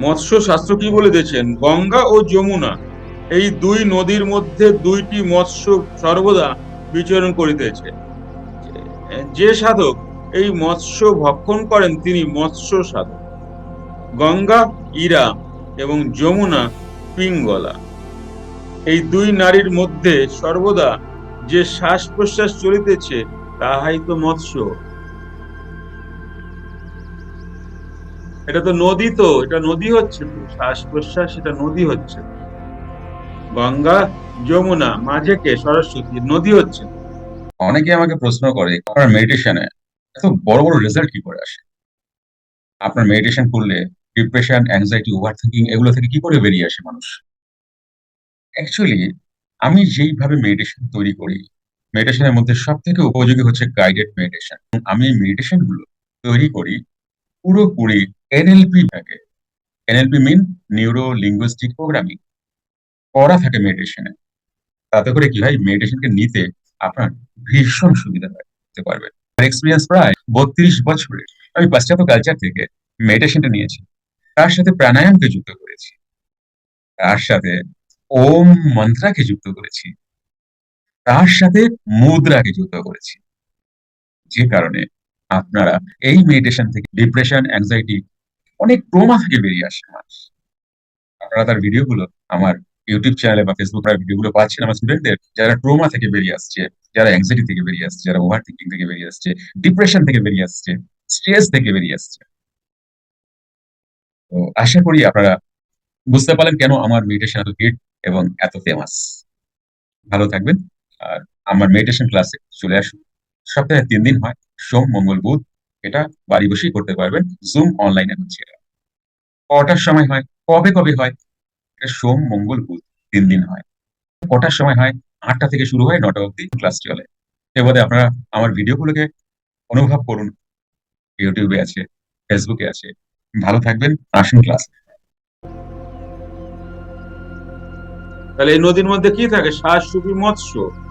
মৎস্য শাস্ত্র কি বলে দিয়েছেন? গঙ্গা ও যমুনা। এই দুই নদীর মধ্যে দুইটি মৎস্য সর্বদা বিচরণ করিতেছে। যে সাধক এই মৎস্য ভক্ষণ করেন, তিনি মৎস্য সাধক। গঙ্গা, ইরা এবং যমুনা পিঙ্গলা। এই দুই নারীর মধ্যে সর্বদা যে শ্বাস প্রশ্বাস চলিতেছে, তাহাই তো মৎস্য। এটা তো নদী তো, এটা নদী হচ্ছে তো শ্বাস প্রশ্বাস এটা নদী হচ্ছে। গঙ্গা, যমুনা, মাঝে কে, সরস্বতী, নদী হচ্ছে। অনেকে আমাকে প্রশ্ন করে, আপনার মেডিটেশনে এত বড় বড় রেজাল্ট কি করে আসে? আপনার মেডিটেশন করলে ডিপ্রেশন অ্যাংজাইটি ওভার থিঙ্কিং এগুলো থেকে কি করে বেরিয়ে আসে মানুষ? অ্যাকচুয়ালি আমি যেইভাবে মেডিটেশন তৈরি করি মেডিটেশনের মধ্যে সব থেকে উপযোগী হচ্ছে গাইডেড মেডিটেশন আমি মেডিটেশনগুলো তৈরি করি পুরোপুরি এনএলপি থাকে। NLP mean neuro linguistic programming করা থাকে মেডিটেশনে তাতে করে কি হয়? মেডিটেশনকে নিতে আপনার ভীষণ সুবিধা হয় পারবে এক্সপিরিয়েন্স প্রায় বত্রিশ বছরের। আমি পাশ্চাত্য কালচার থেকে মেডিটেশনটা নিয়েছি। তার সাথে প্রাণায়ামকে যুক্ত করেছি। তার সাথে ওম মন্ত্রাকে যুক্ত করেছি। তার সাথে মুদ্রাকে যুক্ত করেছি। যে কারণে আপনারা এই মেডিটেশন থেকে ডিপ্রেশন অ্যাংজাইটি অনেক ট্রোমা থেকে বেরিয়ে আসে মানুষ। আপনারা তার ভিডিওগুলো আমার ইউটিউব চ্যানেলে বা ফেসবুক ভিডিওগুলো পাচ্ছেন আমার স্টুডেন্টদের যারা ট্রোমা থেকে বেরিয়ে আসছে, যারা অ্যাংজাইটি থেকে বেরিয়ে আসছে, যারা ওভার থিঙ্কিং থেকে বেরিয়ে আসছে ডিপ্রেশন থেকে বেরিয়ে আসছে স্ট্রেস থেকে বেরিয়ে আসছে। তো আশা করি আপনারা বুঝতে পারলেন কেন আমার মেডিটেশন এত হিট এবং এত ফেমাস ভালো থাকবেন। আর আমার মেডিটেশন ক্লাসে চলে আসুন। সপ্তাহে তিন দিন হয়। সোম, মঙ্গল, বুধ, এটা বাড়ি বসেই করতে পারবেন। জুম অনলাইনে হচ্ছে এটা। কটার সময় হয়? কবে কবে হয়? এটা সোম, মঙ্গল, বুধ, তিন দিন হয়। কটার সময় হয়? আটটা থেকে শুরু হয়, নটা অব্দি ক্লাস চলে। এবারে আপনারা আমার ভিডিওগুলোকে অনুভব করুন। ইউটিউবে আছে ফেসবুকে আছে। ভালো থাকবেন, আসুন ক্লাস তাহলে এই নদীর মধ্যে কি থাকে? শ্বাস সুপি মৎস্য?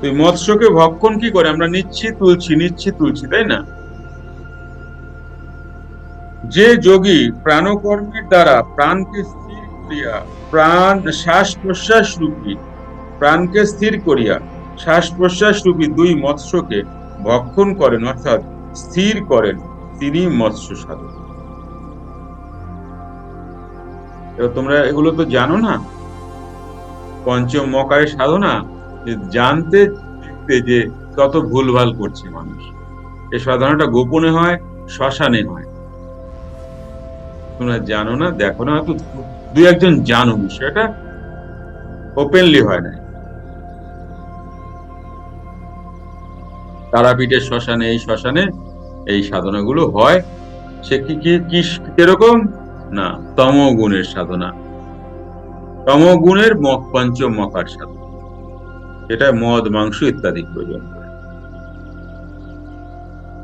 তুই মৎস্যকে ভক্ষণ কি করে? আমরা নিচ্ছি, তুলছি নিচ্ছি, তুলছি, তাই না? যে যোগী প্রাণকর্মের দ্বারা প্রাণকে স্থির করিয়া, প্রাণ শ্বাস প্রশ্বাস রূপী প্রাণকে স্থির করিয়া শ্বাস প্রশ্বাস রূপী দুই মৎস্যকে ভক্ষণ করেন, অর্থাৎ স্থির করেন তিনি মৎস্য এবার তোমরা এগুলো তো জানো না? পঞ্চম মকারের সাধনা? জানতে দেখতে যে কত ভুলভাল করছে মানুষ। এই সাধনাটা গোপনে হয়, শ্মশানে হয়। তোমরা জানো না, দেখো না, হয়তো দুই একজন জানো বিষয়টা। ওপেনলি হয় না। তারাপীঠের শ্মশানে, এই শ্মশানে এই সাধনাগুলো হয়। সে কি কি কি, কীরকম? না, তমগুণের সাধনা। তমগুণের মক পঞ্চম মকার সাধনা। এটা মদ, মাংস ইত্যাদি প্রয়োজন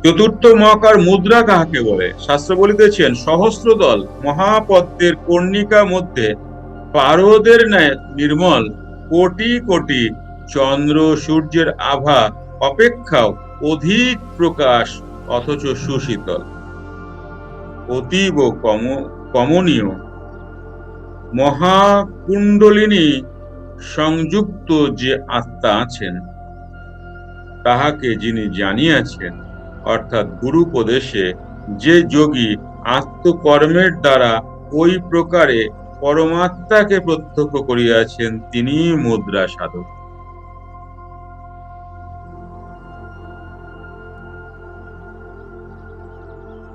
চতুর্থ মহাকার মুদ্রা কাহাকে বলে? শাস্ত্র বলিতেছেন, সহস্র দল মহাপদ্মের কর্ণিকা মধ্যে পারদের ন্যায় নির্মল কোটি কোটি চন্দ্র সূর্যের আভা অপেক্ষাও অধিক প্রকাশ অথচ সুশীতল। অতীব কম, কমনীয় মহাকুণ্ডলিনী সংযুক্ত যে আত্মা আছেন, তাহাকে যিনি জানিয়াছেন, অর্থাৎ গুরুপদেশে, যে যোগী আত্মকর্মের দ্বারা ওই প্রকারে পরমাত্মাকে প্রত্যক্ষ করিয়াছেন তিনি মুদ্রা সাধক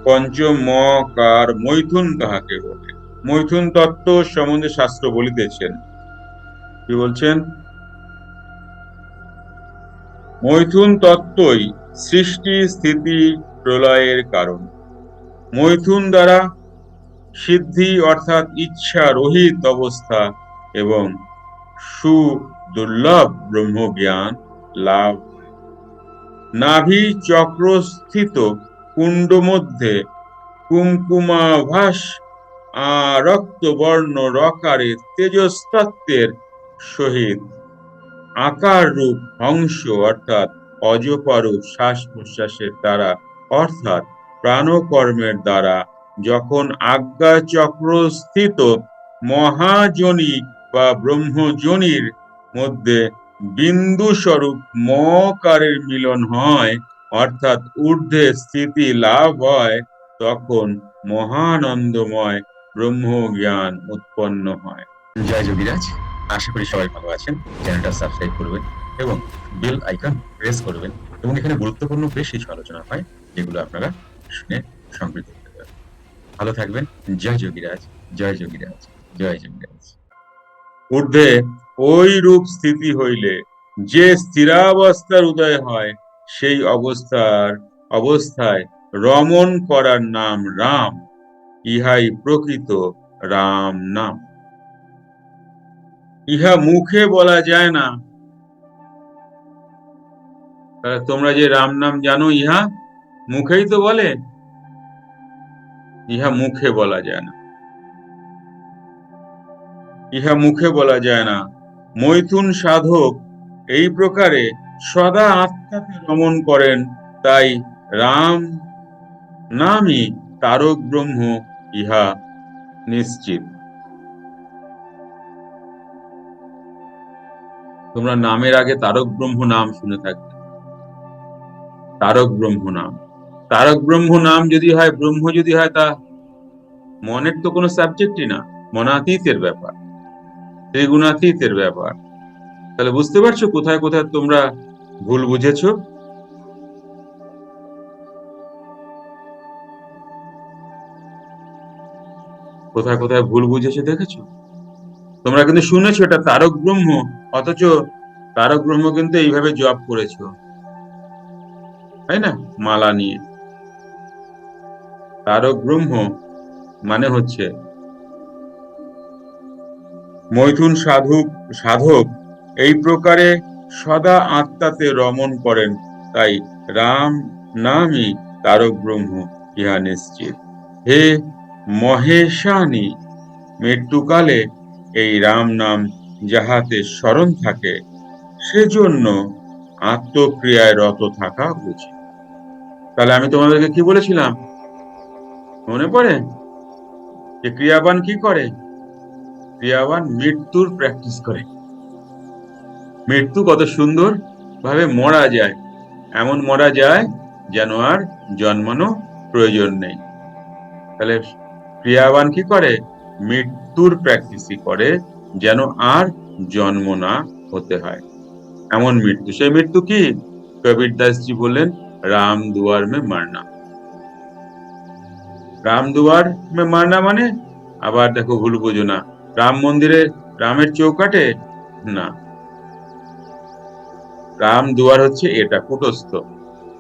পঞ্চম মকার মৈথুন কাহাকে বলে। মৈথুন তত্ত্ব সম্বন্ধে শাস্ত্র বলিতেছেন কি বলছেন? মৈথুন তত্ত্বই সৃষ্টি স্থিতি প্রলয়ের কারণ। মৈথুন দ্বারা সিদ্ধি অর্থাৎ ইচ্ছা রহিত অবস্থা এবং সুদুর্লভ ব্রহ্মজ্ঞান লাভ। নাভি চক্রস্থিত কুণ্ড মধ্যে কুমকুমাভাস আর রক্তবর্ণ রকারে তেজস্তত্ত্বের সহিত আকার রূপ হংস অর্থাৎ অজপরূপ শ্বাস প্রশ্বাসের দ্বারা অর্থাৎ প্রাণকর্মের দ্বারা যখন আজ্ঞা চক্র স্থিত মহাজনী বা ব্রহ্মজনীর মধ্যে বিন্দু স্বরূপ মকারের মিলন হয়, অর্থাৎ ঊর্ধ্বে স্থিতি লাভ হয়, তখন মহানন্দময় ব্রহ্ম জ্ঞান উৎপন্ন হয়। জয় যোগীরাজ। আশা করি সবাই ভালো আছেন। চ্যানেলটা সাবস্ক্রাইব করবেন এবং বেল আইকন প্রেস করবেন এবং এখানে গুরুত্বপূর্ণ বেশ কিছু আলোচনা হয়, যেগুলো আপনারা শুনে সমৃদ্ধ হতে পারেন। ভালো থাকবেন। জয় যোগীরাজ জয় যোগীরাজ জয় যোগীরাজ। ঊর্ধ্বে ওই রূপ স্থিতি হইলে যে স্থিরাবস্থার উদয় হয়, সেই অবস্থার অবস্থায় রমণ করার নাম রাম, ইহাই প্রকৃত রাম নাম। ইহা মুখে বলা যায় না। তোমরা যে রাম নাম জানো, ইহা মুখেই তো বলে। ইহা মুখে বলা যায় না। ইহা মুখে বলা যায় না। মৈথুন সাধক এই প্রকারে সদা আত্মাকে রমণ করেন, তাই রাম নামই তারক ব্রহ্ম ইহা নিশ্চিত। তোমরা নামের আগে তারক ব্রহ্ম নাম শুনে থাকবে। তারক ব্রহ্ম নাম। তারক ব্রহ্ম নাম যদি হয়, ব্রহ্ম যদি হয়, তা মনের তো কোনো সাবজেক্টই না, মনাতীতের ব্যাপার। ত্রিগুণাতীতের ব্যাপার। তাহলে বুঝতে পারছ কোথায় কোথায় তোমরা ভুল বুঝেছ? কোথায় কোথায় ভুল বুঝেছ দেখেছ? তোমরা কিন্তু শুনেছো এটা তারক ব্রহ্ম, অথচ তারক ব্রহ্ম কিন্তু এইভাবে জব করেছ। তাই না? মালা নিয়ে। তারক ব্রহ্ম মানে হচ্ছে মৈথুন সাধক সাধক। এই প্রকারে সদা আত্মাতে রমন করেন, তাই রাম নামই তারক ব্রহ্ম, ইহা নিশ্চিত। হে মহেশানী, মৃত্যুকালে এই রাম নাম যাহাতে স্মরণ থাকে, সেজন্য আত্মক্রিয়ায় রত থাকা উচিত। তাহলে আমি তোমাদেরকে কি বলেছিলাম? মনে পড়ে? যে ক্রিয়াবান কি করে? ক্রিয়াবান মৃত্যুর প্র্যাকটিস করে। মৃত্যু কত সুন্দর ভাবে মরা যায়, এমন মরা যায় যেন আর জন্মানো প্রয়োজন নেই। তাহলে ক্রিয়াবান কি করে? মৃত্যুর প্র্যাকটিসই করে যেন আর জন্ম না হতে হয়। এমন মৃত্যু, সেই মৃত্যু কি? কবির দাসজি বললেন, রাম দুয়ার মে মারনা। রাম দুয়ার মে মারনা মানে? আবার দেখো, ভুল বুঝো না। রাম মন্দিরে রামের চৌকাটে না। রাম দুয়ার হচ্ছে এটা, কুটস্থ।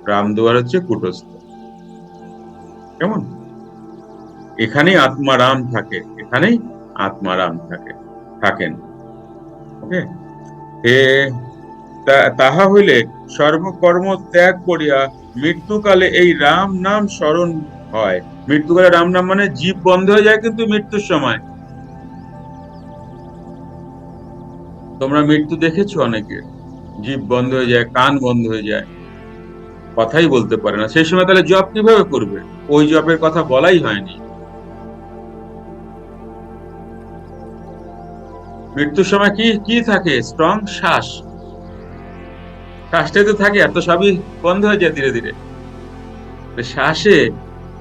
রাম দুয়ার হচ্ছে কুটস্থ। কেমন? এখানেই আত্মারাম থাকে, এখানেই আত্মারাম থাকে, থাকেন। ওকে? হে তাহা হইলে সর্বকর্ম ত্যাগ করিয়া মৃত্যুকালে এই রাম নাম স্মরণ হয়। মৃত্যুকালে রাম নাম মানে জীব বন্ধ হয়ে যায় কিন্তু মৃত্যুর সময়। তোমরা মৃত্যু দেখেছ অনেকে? জীব বন্ধ হয়ে যায়, কান বন্ধ হয়ে যায়। কথাই বলতে পারে না। সেই সময় তাহলে জব কীভাবে করবে? ওই জবের কথা বলাই হয়নি। মৃত্যুর সময় কি কি থাকে? স্ট্রং শ্বাস। শ্বাসটাই তো থাকে, আর তো সবই বন্ধ হয়ে যায় ধীরে ধীরে। শ্বাসে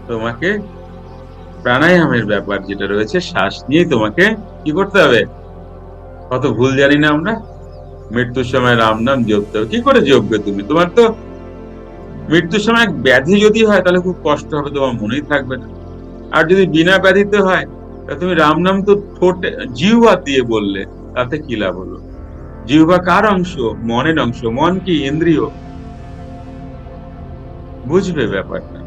তোমাকে প্রাণায়ামের ব্যাপার যেটা রয়েছে, শ্বাস নিয়ে তোমাকে কি করতে হবে? কত ভুল জানি না আমরা। মৃত্যুর সময় রাম নাম জপতে হবে কি করে জপবে তুমি? তোমার তো মৃত্যুর সময় ব্যাধি যদি হয়, তাহলে খুব কষ্ট হবে, তোমার মনেই থাকবে না। আর যদি বিনা ব্যাধিতে হয় তুমি রাম নাম তো ঠোঁটে জিহ্বা দিয়ে বললে, তাতে কি লাভ হলো? জিহ্বা কার অংশ? মনের অংশ। মন কি ইন্দ্রিয়? বুঝবে ব্যাপারটা।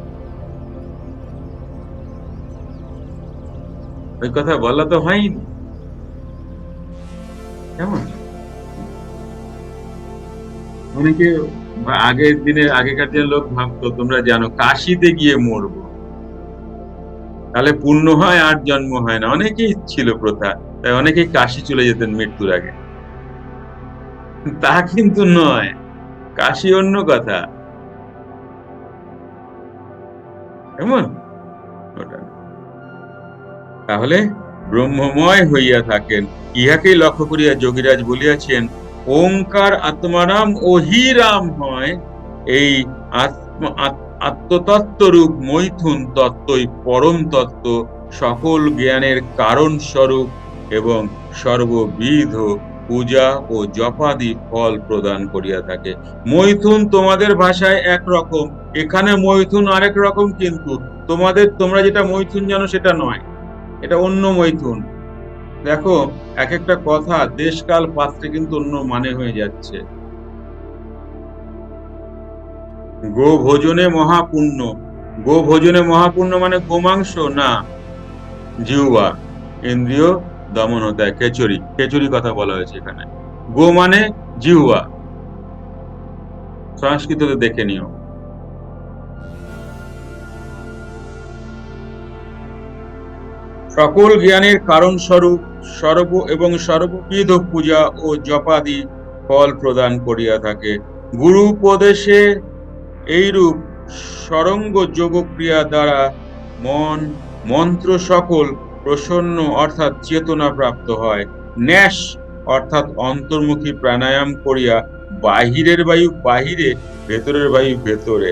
ওই কথা বলা তো হয়নি। কেমন? অনেকে আগের দিনে আগেকার দিনের লোক ভাবতো, তোমরা জানো, কাশিতে গিয়ে মরবো। তাহলে পূর্ণ হয় আর জন্ম হয় না। অনেকেই ছিল প্রথা, তাই অনেকেই কাশি চলে যেতেন মৃত্যুর আগে। তা কিন্তু নয়, কাশি অন্য কথা। তাহলে ব্রহ্মময় হইয়া থাকেন, ইহাকেই লক্ষ্য করিয়া যোগীরাজ বলিয়াছেন, ওঙ্কার আত্মারাম ওহি রাম হয়, এই আত্ম আত- আত্মতত্ত্বরূপ মৈথুন তত্ত্বই পরম তত্ত্ব, সকল জ্ঞানের কারণ স্বরূপ এবং সর্ববিধ পূজা ও জপাদি ফল প্রদান করিয়া থাকে। মৈথুন তোমাদের ভাষায় একরকম, এখানে মৈথুন আরেক রকম কিন্তু, তোমাদের, তোমরা যেটা মৈথুন জানো সেটা নয়, এটা অন্য মৈথুন। দেখো এক একটা কথা দেশকাল পাত্রে কিন্তু অন্য মানে হয়ে যাচ্ছে। গো ভোজনে মহাপুণ্য। গো ভোজনে মহাপুণ্য মানে গোমাংস? না। জিহুবা ইন্দ্রিয় দমন হতে খেচুরি খেচুরি কথা বলা হয়েছে এখানে। গো মানে জিহুবা সংস্কৃততে দেখে নিও। সকল জ্ঞানের কারণ স্বরূপ সর্ব এবং সর্ববিধ পূজা ও জপাদি ফল প্রদান করিয়া থাকে। গুরু উপদেশে এইরূপ সরঙ্গ যোগক্রিয়া দ্বারা মন, মন্ত্র সকল প্রসন্ন অর্থাৎ চেতনা প্রাপ্ত হয়। ন্যাস অর্থাৎ অন্তর্মুখী প্রাণায়াম করিয়া বাহিরের বায়ু বাহিরে, ভেতরের বায়ু ভেতরে।